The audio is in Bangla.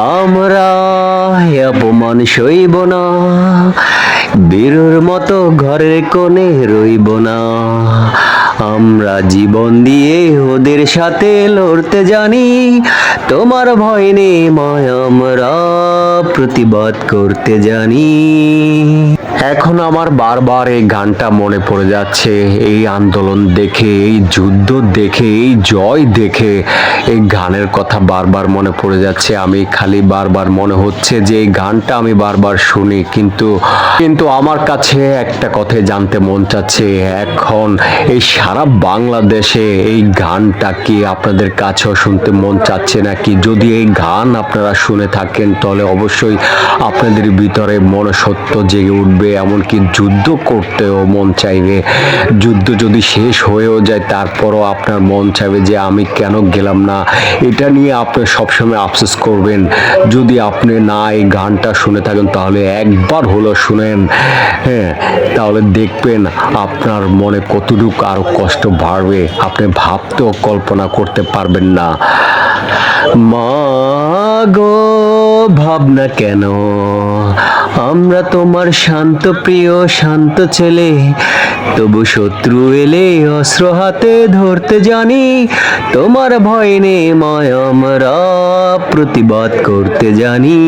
আমরা অপমান সইব না। বীরুর মতো ঘরের কোণে রইব না। আমরা জীবন দিয়ে ওদের সাথে লড়তে জানি। তোমার ভয় নেই আমরা প্রতিবাদ করতে জানি। এখন আমার বারবার এই গানটা মনে পড়ে যাচ্ছে। এই আন্দোলন দেখে, এই যুদ্ধ দেখে, এই জয় দেখে এই গানের কথা বারবার মনে পড়ে যাচ্ছে। আমি খালি বারবার মনে হচ্ছে যে এই গানটা আমি বারবার শুনি, কিন্তু কিন্তু আমার কাছে একটা কথাই জানতে মন চাচ্ছে। এখন এই সারা বাংলাদেশে এই গানটা কি আপনাদের কাছেও শুনতে মন চাচ্ছে নাকি? যদি এই গান আপনারা শুনে থাকেন, তাহলে অবশ্যই আপনাদের ভিতরে মনসত্ব জেগে উঠবে, এমনকি যুদ্ধ করতেও মন চাইবে। যুদ্ধ যদি শেষ হয়েও যায়, তারপরও আপনার মন চাইবে যে আমি কেন গেলাম না? এটা নিয়ে আপনি সবসময় আফসোস করবেন। যদি আপনি না এই গানটা শুনে থাকেন, তাহলে একবার হলো শুনেন। হ্যাঁ তাহলে দেখবেন আপনার মনে কতটুকু আরও কষ্ট বাড়বে। আপনি ভাবতেও কল্পনা করতে পারবেন না। মা গো, ভাবনা কেন? আমরা তোমার শান্ত, প্রিয়, শান্ত ছেলে। তবু শত্রু এলে অস্ত্র হাতে ধরতে জানি। তোমার ভয় নেই ময় আমরা প্রতিবাদ করতে জানি।